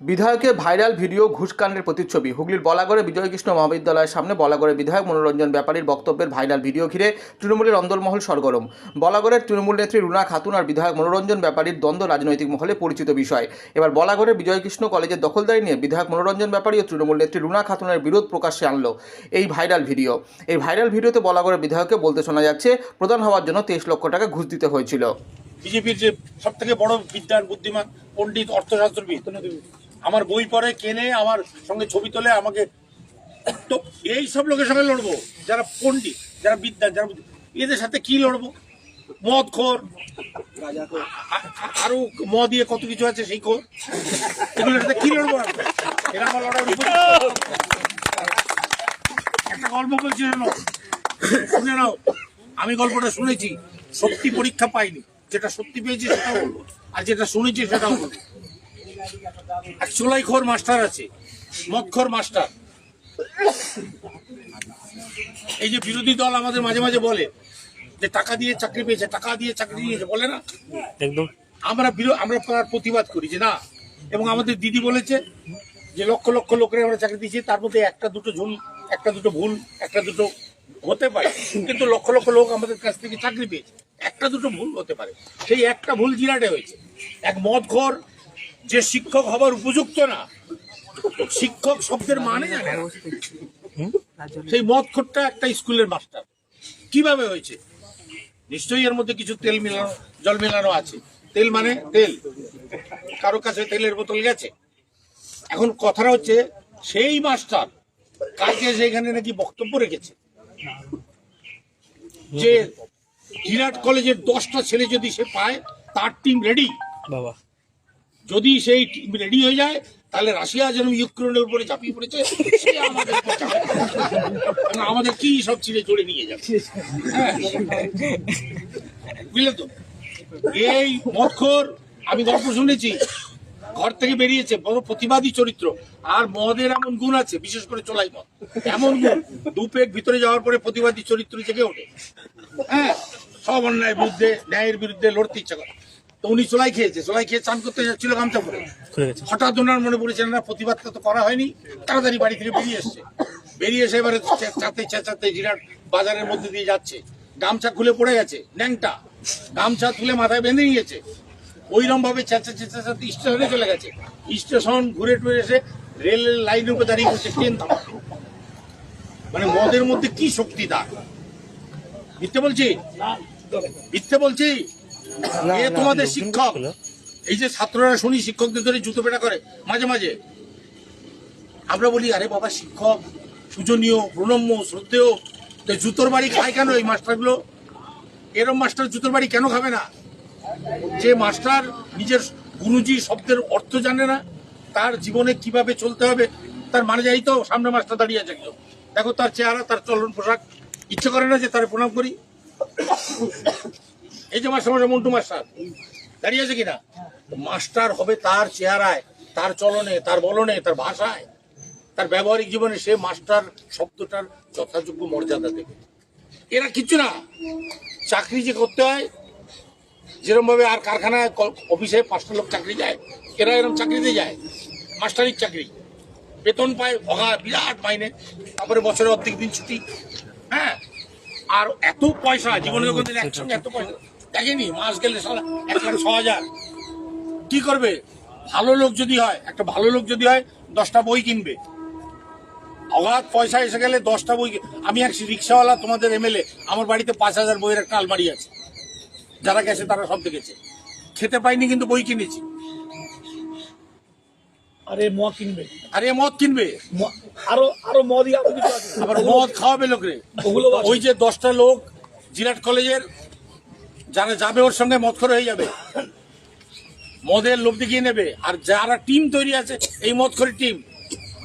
বিধায়কের viral video, ঘুষকাণ্ডের প্রতিচ্ছবি। হুগলির বলাগড়ে বিজয়কৃষ্ণ মহাবিদ্যালয়ের সামনে বলাগড়ে বিধায়ক মনোরঞ্জন ব্যাপারীর বক্তব্যের ভাইরাল ভিডিও ঘিরে তৃণমূলের অন্দরমহল সরগরম। বলাগড়ের তৃণমূল নেত্রী রুনা খাতুন আর বিধায়ক মনোরঞ্জন ব্যাপারীর দ্বন্দ্ব রাজনৈতিক মহলে পরিচিত বিষয়। এবার বলাগড়ে বিজয়কৃষ্ণ কলেজের দখলদারি নিয়ে বিধায়ক মনোরঞ্জন ব্যাপারী ও তৃণমূল নেত্রী রুনা খাতুনের বিরোধ প্রকাশ্যে আনলো এই ভাইরাল ভিডিও। এই ভাইরাল ভিডিওতে বলাগড়ের বিধায়ককে বলতে শোনা যাচ্ছে, প্রধান হওয়ার জন্য তেইশ লক্ষ টাকা ঘুষ দিতে হয়েছিল। বিজেপির যে সব থেকে বড় বিদ্যান বুদ্ধিমান পণ্ডিত অর্থশাস্ত্রবিদ আমার বই পড়ে, কেনে, আমার সঙ্গে ছবি তোলে, আমাকে তো এই সব লোকের সঙ্গে লড়বো। যারা পণ্ডিত, যারা বিদ্যান যারা এদের সাথে কি লড়বো? মদ খোর, আরও মদ দিয়ে কত কিছু আছে সেই খোর? এগুলোর সাথে কি লড়বো? এরা আমার লড়ার। একটা গল্প বলছি শোনো। শুনে নাও। আমি গল্পটা শুনেছি সত্যি পরীক্ষা পাইনি। যেটা সত্যি পেয়েছি সেটা বলব। আর যেটা শুনেছি সেটাও বলব। এক চোলাইখোর মাস্টার আছে মদখোর মাস্টার। এই যে বিরোধী দল আমাদের মাঝে মাঝে বলে যে টাকা দিয়ে চাকরি পেয়েছে টাকা দিয়ে চাকরি নিয়েছে বলে না? একদম। আমরা আমরা প্রতিবাদ করি যে না এবং আমাদের দিদি বলেছে যে লক্ষ লক্ষ লোকের আমরা চাকরি দিয়েছি তার মধ্যে একটা দুটো ঝুল একটা দুটো ভুল একটা দুটো হতে পারে কিন্তু লক্ষ লক্ষ লোক আমাদের কাছ থেকে চাকরি পেয়েছে। একটা দুটো ভুল হতে পারে। সেই একটা ভুল জিরাটে হয়েছে। এক মদঘর যে শিক্ষক হবার উপযুক্ত না। শিক্ষক শব্দের মানে জানে সেই মদখোরটা একটা স্কুলের মাস্টার। কীভাবে হয়েছে? নিশ্চয়ই এর মধ্যে কিছু তেল মেলানো, জল মেলানো আছে। তেল মানে তেল। কারও কাছে তেলের বোতল গেছে। এখন কথাটা হচ্ছে, সেই মাস্টার কালকে সেখানে নাকি বক্তব্য রেখেছে যে বিরাট কলেজের দশটা ছেলে যদি সে পায়, তার টিম রেডি বাবা। যদি সেই রেডি হয়ে যায়, তাহলে রাশিয়া যেন ইউক্রেনের উপরে চাপিয়ে পড়েছে আমাদের কি সব ছিঁড়ে চড়ে নিয়ে যাবে? হ্যাঁ। বুঝলে তো? এই মদখোর, আমি গল্প শুনেছি, ঘর থেকে বেরিয়েছে, বড় প্রতিবাদী চরিত্র। আর মদের এমন গুণ আছে, বিশেষ করে চোলাই মদ। এমন গুণ, দু পেট ভিতরে যাওয়ার পরে প্রতিবাদী চরিত্র জেগে ওঠে। হ্যাঁ সব অন্যায়ের বিরুদ্ধে, ন্যায়ের বিরুদ্ধে লড়তে ইচ্ছা করে। তো উনি চোলাই খেয়েছে চোলাই খেয়ে চান করতে যাচ্ছিল গামছা পরে হঠাৎ ওনার মনে পড়েছে না প্রতিবাদটা তো করা হয়নি। তাড়াতাড়ি বাড়ি থেকে বেরিয়ে এসছে। বেরিয়ে এসে এবারে চে- চাতে চেঁচাতে জিরাট বাজারের মধ্যে দিয়ে যাচ্ছে। গামছা খুলে পড়ে গেছে ন্যাংটা। গামছা তুলে মাথায় বেঁধে নিয়েছে। ওইরকম ভাবে চেঁচা চেঁচা স্টেশনে চলে গেছে। স্টেশন ঘুরে টুরে এসে রেলের লাইনের উপরে দাঁড়িয়ে করছে ট্রেন থামাতে মানে মদের মধ্যে কি শক্তি তার? মিথ্যে বলছি। মিথ্যে বলছি? এ তোমাদের শিক্ষক। এই যে ছাত্ররা শুনি শিক্ষকদের ধরে জুতো পেটা করে মাঝে মাঝে। আমরা বলি আরে বাবা শিক্ষক পূজনীয় প্রণম্য শ্রদ্ধেয়। তো জুতোর বাড়ি খায় কেন এই মাস্টারগুলো? এরম মাস্টার জুতোর বাড়ি কেন খাবে না? যে মাস্টার নিজের গুরুজি শব্দের অর্থ জানে না তার জীবনে কীভাবে চলতে হবে তার মানে যাই তো সামনে মাস্টার দাঁড়িয়ে আছে একদম দেখো তার চেহারা তার চলন পোশাক। ইচ্ছে করে না যে তার প্রণাম করি? এই যে মাস্টার মাস্টার মন্টু মাস্টার দাঁড়িয়ে আছে কিনা? মাস্টার হবে তার চেহারায় তার চলনে তার বলনে তার ভাষায় তার ব্যবহারিক জীবনে সে মাস্টার শব্দটার যথাযোগ্য মর্যাদা দেবে। এরা কিচ্ছু না। চাকরি যে করতে হয় যেরকম ভাবে আর কারখানায় অফিসে পাঁচটা লোক চাকরি যায় এরা এরকম চাকরিতে যায় মাস্টারির চাকরি। বেতন পায় ভগা বিরাট মাইনে তারপরে বছরে অর্ধেক দিন ছুটি হ্যাঁ। আর এত পয়সা জীবনে কোনদিন একসঙ্গে এত পয়সা দেখেনি? মাস গেলে সারা এক লাখ ছ হাজার। কি করবে? ভালো লোক যদি হয় একটা ভালো লোক যদি হয় দশটা বই কিনবে। অগাধ পয়সা এসে গেলে দশটা বই আমি এক রিক্সাওয়ালা তোমাদের এমএলএ আমার বাড়িতে পাঁচ হাজার বইয়ের একটা আলমারি আছে। যারা গেছে তারা সব দেখেছে। খেতে পাইনি কিন্তু বই কিনেছি। আরে মদ কিনবে। আর মদ কিনবে? আরও আরও মদই আরও কিছু আছে। আবার মদ খাওয়াবে লোকরে। ওই যে দশটা লোক জিরাট কলেজের যারা যাবে ওর সঙ্গে মদখর হয়ে যাবে। মদের লোভ দেখিয়ে নেবে। আর যারা টিম তৈরি আছে, এই মদখরের টিম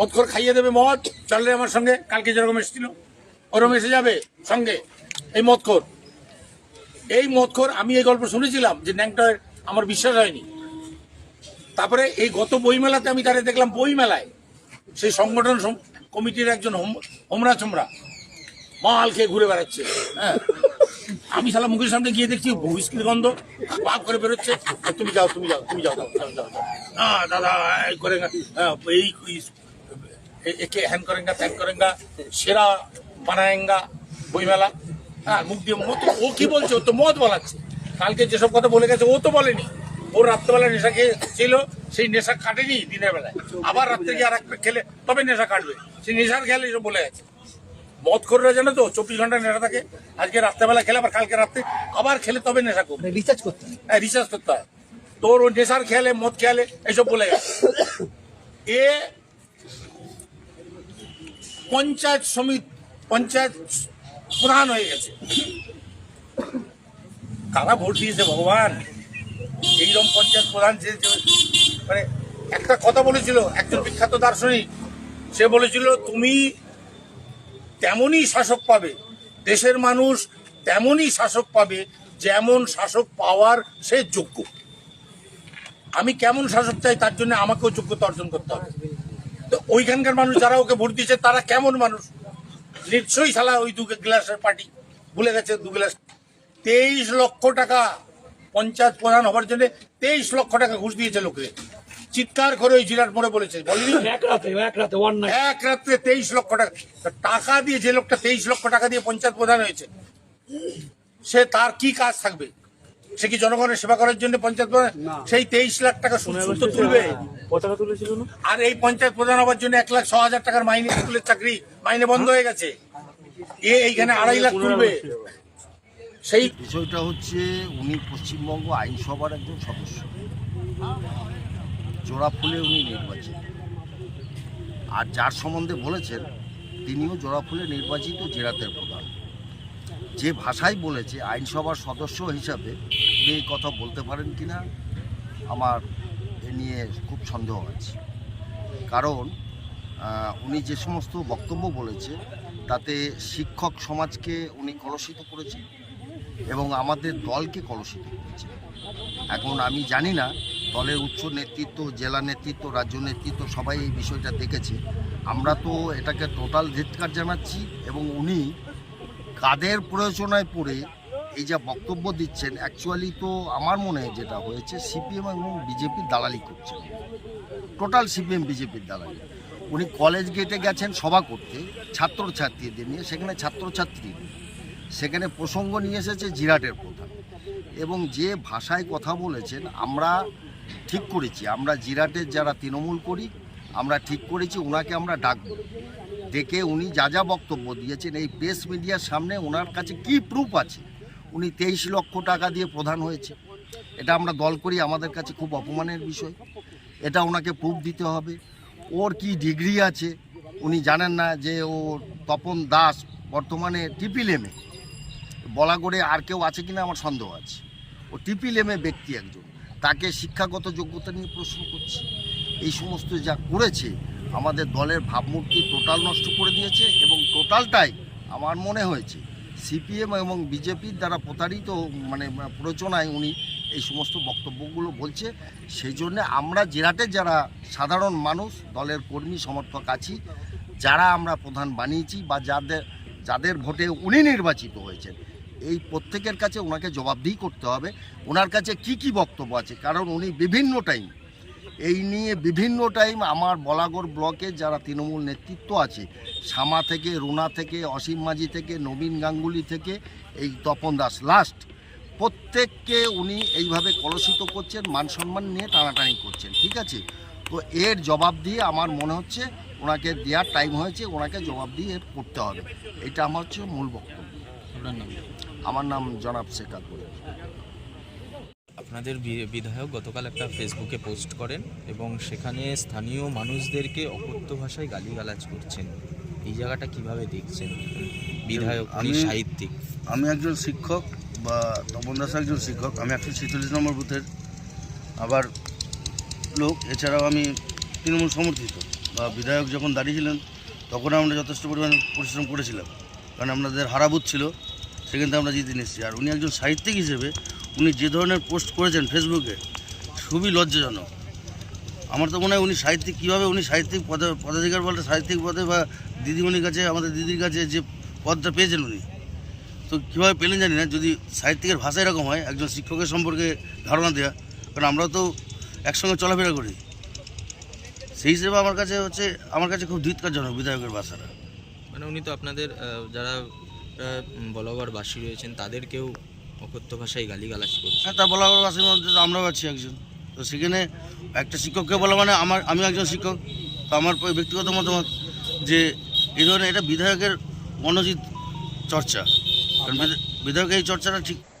মদখর খাইয়ে দেবে মদ। চললে আমার সঙ্গে, কালকে যেরকম এসেছিল ওরকম এসে যাবে সঙ্গে এই মদখর এই মদখর আমি এই গল্প শুনেছিলাম যে ন্যাংটয়ের আমার বিশ্বাস হয়নি। তারপরে এই গত বইমেলাতে আমি তারে দেখলাম, বইমেলায় সেই সংগঠন কমিটির একজন হোম- হোমরা চোমরা মাল খেয়ে ঘুরে বেড়াচ্ছে হ্যাঁ। আমি শালা মুখের সামনে গিয়ে দেখছি হুইস্কির গন্ধ। পাপ করে বেরোচ্ছে। তুমি যাও তুমি যাও তুমি যাও যাও, যাও। না দাদা এই করেঙ্গা হ্যাঁ, এই একে হ্যান করেঙ্গা ত্যান করেঙ্গা সেরা বানায়েঙ্গা বইমেলা। হ্যাঁ মুখ দিয়ে মত ও কি বলছে? ও তো মদ বলাচ্ছে। কালকে যেসব কথা বলে গেছে ও তো বলেনি। ওর রাত্রেবেলা নেশা খেয়ে ছিল সেই নেশা কাটেনি দিনের বেলায়। আবার রাত্রে গিয়ে আর একটা খেলে তবে নেশা কাটবে। সেই নেশার খেলে এসব বলে গেছে। মদ করে জানো তো চব্বিশ ঘণ্টা নেশা থাকে। আজকে রাত্রেবেলা খেলে আবার কালকে রাত্রে আবার খেলে তবে নেশা করবে। রিচার্জ করতে হ্যাঁ। রিসার্চ করতে হয়। তোর ওই নেশার খেয়ালে মদ খেয়ালে এইসব বলে গেছে। এ পঞ্চায়েত সমিতি পঞ্চায়েত প্রধান হয়ে গেছে। কারা ভোট দিয়েছে ভগবান? এইরকম পঞ্চায়েত প্রধান যে- মানে একটা কথা বলেছিল একজন বিখ্যাত দার্শনিক। সে বলেছিল তুমি তেমনই শাসক পাবে। দেশের মানুষ তেমনই শাসক পাবে যেমন শাসক পাওয়ার সে যোগ্য। আমি কেমন শাসক চাই তার জন্য আমাকেও যোগ্যতা অর্জন করতে হবে। তো ওইখানকার মানুষ যারা ওকে ভোট দিয়েছে, তারা কেমন মানুষ? নিশ্চয়ই শালা ওই দু গ্লাসের পার্টি। ভুলে গেছে দু গ্লাস। তেইশ লক্ষ টাকা পঞ্চায়েত প্রধান হওয়ার জন্য তেইশ লক্ষ টাকা ঘুষ দিয়েছে লোকরে। চিৎকার করে ওই জিরাট মোড়ে বলেছে বলিনি? এক রাতে এক রাতে ওয়ান নাইট এক রাত্রে তেইশ লক্ষ টাকা টাকা দিয়ে যে লোকটা তেইশ লক্ষ টাকা দিয়ে পঞ্চায়েত প্রধান হয়েছে সে তার কি কাজ থাকবে? সে কি জনগণের সেবা করার জন্য পঞ্চায়েত প্রধান? সেই তেইশ লাখ টাকা সুদ তুলবে। পতাকা তুলেছিল না? আর এই পঞ্চায়েত প্রধান হওয়ার জন্য এক লাখ ছ হাজার টাকার মাইনে স্কুলের চাকরি মাইনে বন্ধ হয়ে গেছে। এ এইখানে আড়াই লাখ তুলবে। সেই বিষয়টা হচ্ছে উনি পশ্চিমবঙ্গ আইনসভার একজন সদস্য। জোড়া ফুলে উনি নির্বাচিত। আর যার সম্বন্ধে বলেছেন, তিনিও জোড়া ফুলে নির্বাচিত জেরাতের প্রধান। যে ভাষায় বলেছে, আইনসভার সদস্য হিসাবে উনি এই কথা বলতে পারেন কি না আমার এ নিয়ে খুব সন্দেহ আছে। কারণ উনি যে সমস্ত বক্তব্য বলেছে, তাতে শিক্ষক সমাজকে উনি কলুষিত করেছেন এবং আমাদের দলকে কলুষিত করেছে এখন আমি জানি না দলের উচ্চ নেতৃত্ব, জেলা নেতৃত্ব, রাজ্য নেতৃত্ব সবাই এই বিষয়টা দেখেছে। আমরা তো এটাকে টোটাল ধিৎকার জানাচ্ছি এবং উনি কাদের প্রয়োজনায় পড়ে এই যা বক্তব্য দিচ্ছেন অ্যাকচুয়ালি তো আমার মনে হয় যেটা হয়েছে সিপিএম এবং বিজেপির দালালি করছেন টোটাল সিপিএম বিজেপির দালালি। উনি কলেজ গেটে গেছেন সভা করতে, ছাত্রছাত্রীদের নিয়ে, সেখানে ছাত্রছাত্রী। সেখানে প্রসঙ্গ নিয়ে এসেছে জিরাটের প্রধান। এবং যে ভাষায় কথা বলেছেন, আমরা ঠিক করেছি। আমরা জিরাটের যারা তৃণমূল করি, আমরা ঠিক করেছি, ওনাকে আমরা ডাকব। ডেকে উনি যা যা বক্তব্য দিয়েছেন, এই প্রেস মিডিয়ার সামনে ওনার কাছে কি প্রুফ আছে? উনি তেইশ লক্ষ টাকা দিয়ে প্রধান হয়েছে। এটা আমরা দল করি, আমাদের কাছে খুব অপমানের বিষয়। এটা ওনাকে প্রুফ দিতে হবে। ওর কি ডিগ্রি আছে? উনি জানেন না যে ও তপন দাস বর্তমানে টিপিলেমে বলা করে আর কেউ আছে কিনা আমার সন্দেহ আছে। ও টিপিলেমে ব্যক্তি একজন। তাকে শিক্ষাগত যোগ্যতা নিয়ে প্রশ্ন করছে। এই সমস্ত যা করেছে, আমাদের দলের ভাবমূর্তি টোটাল নষ্ট করে দিয়েছে এবং টোটালটাই আমার মনে হয়েছে, সিপিএম এবং বিজেপির দ্বারা প্রতারিত মানে প্ররোচনায় উনি এই সমস্ত বক্তব্যগুলো বলছে। সেই জন্য আমরা জেরাটের যারা সাধারণ মানুষ, দলের কর্মী, সমর্থক আছি, যারা আমরা প্রধান বানিয়েছি বা যাদের যাদের ভোটে উনি নির্বাচিত হয়েছেন এই প্রত্যেকের কাছে ওনাকে জবাবদিহি করতে হবে। ওনার কাছে কি কি বক্তব্য আছে? কারণ উনি বিভিন্ন টাইম এই নিয়ে বিভিন্ন টাইম আমার বলাগড় ব্লকে যারা তৃণমূল নেতৃত্ব আছে শামা থেকে, রুনা থেকে, অসীম মাঝি থেকে, নবীন গাঙ্গুলি থেকে, এই তপন দাস লাস্ট প্রত্যেককে উনি এইভাবে কলুষিত করছেন, মান সম্মান নিয়ে টানাটানি করছেন, ঠিক আছে? তো এর জবাব দিয়ে আমার মনে হচ্ছে ওনাকে দেওয়ার টাইম হয়েছে, ওনাকে জবাব দিয়ে করতে হবে। এটা আমার হচ্ছে মূল বক্তব্য। আমার নাম জনাব শেখার করে আপনাদের বিধায়ক গতকাল একটা ফেসবুকে পোস্ট করেন এবং সেখানে স্থানীয় মানুষদেরকে অকথ্য ভাষায় গালিগালাজ করছেন। এই জায়গাটা কীভাবে দেখছেন? বিধায়ক আমি- সাহিত্যিক? আমি একজন শিক্ষক বা তপন দাস একজন শিক্ষক। আমি একশো ছেচল্লিশ নম্বর বুথের আবার লোক। এছাড়াও আমি তৃণমূল সমর্থিত। বা বিধায়ক যখন দাঁড়িয়েছিলেন তখন আমরা যথেষ্ট পরিমাণ পরিশ্রম করেছিলাম। কারণ আপনাদের হারা বুথ ছিল। সেখান থেকে আমরা জিতে নিচ্ছি আর উনি একজন সাহিত্যিক হিসেবে উনি যে ধরনের পোস্ট করেছেন ফেসবুকে খুবই লজ্জাজনক। আমার তো মনে হয় উনি সাহিত্যিক কীভাবে উনি সাহিত্যিক পদে পদাধিকার বলতে সাহিত্যিক পদে বা দিদিমণির কাছে আমাদের দিদির কাছে যে পদটা পেয়েছেন উনি তো কীভাবে পেলেন জানি না। যদি সাহিত্যিকের ভাষা এরকম হয় একজন শিক্ষকের সম্পর্কে ধারণা দেওয়া কারণ আমরা তো একসঙ্গে চলাফেরা করি। সেই হিসেবে আমার কাছে হচ্ছে আমার কাছে খুব ধিৎকারজনক বিধায়কের ভাষাটা। মানে উনি তো আপনাদের আহ, যারা বাসী রয়েছেন, তাদেরকেও অকথ্য ভাষায় গালিগালাজ করছে হ্যাঁ তা বলাগড়বাসীর বাসের মধ্যে তো আমরাও আছি একজন। তো সেখানে একটা শিক্ষককে বলা মানে আমার আমি একজন শিক্ষক, তো আমার ব্যক্তিগত মতামত যে এই ধরনের এটা বিধায়কের মনোজিৎ চর্চা। কারণ বিধায়ক এই চর্চাটা ঠিক